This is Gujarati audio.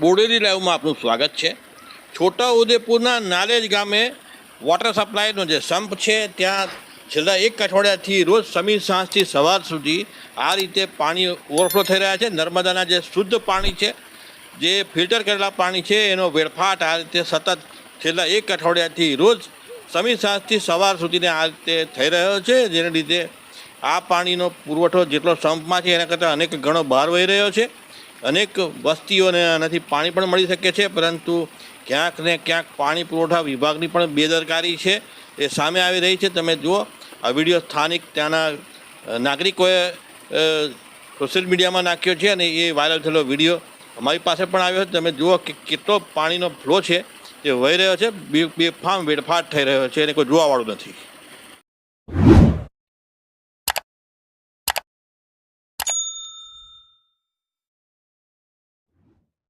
બોડેલી લાઈવમાં આપનું સ્વાગત છે. છોટાઉદેપુરના નાલેજ ગામે વોટર સપ્લાયનો જે સંપ છે, ત્યાં છેલ્લા એક અઠવાડિયાથી રોજ સમીર સાંજથી સવાર સુધી આ રીતે પાણી ઓવરફ્લો થઈ રહ્યા છે. નર્મદાના જે શુદ્ધ પાણી છે, જે ફિલ્ટર કરેલા પાણી છે, એનો વેડફાટ આ રીતે સતત છેલ્લા એક અઠવાડિયાથી રોજ સમીર સાંજથી સવાર સુધીને આ રીતે થઈ રહ્યો છે, જેને લીધે આ પાણીનો પુરવઠો જેટલો સંપમાં છે, એના કરતાં અનેક ગણો બહાર વહી રહ્યો છે. અનેક વસ્તીઓને આનાથી પાણી પણ મળી શકે છે, પરંતુ ક્યાંક ને ક્યાંક પાણી પુરવઠા વિભાગની પણ બેદરકારી છે. એ સામે આવી રહી છે. તમે જુઓ, આ વીડિયો સ્થાનિક ત્યાંના નાગરિકોએ સોશિયલ મીડિયામાં નાખ્યો છે અને એ વાયરલ થયેલો વીડિયો અમારી પાસે પણ આવ્યો છે. તમે જુઓ કે કેટલો પાણીનો ફ્લો છે. તે વહી રહ્યો છે. બે બેફામ વેડફાટ થઈ રહ્યો છે. અને કોઈ જોવાવાળું નથી.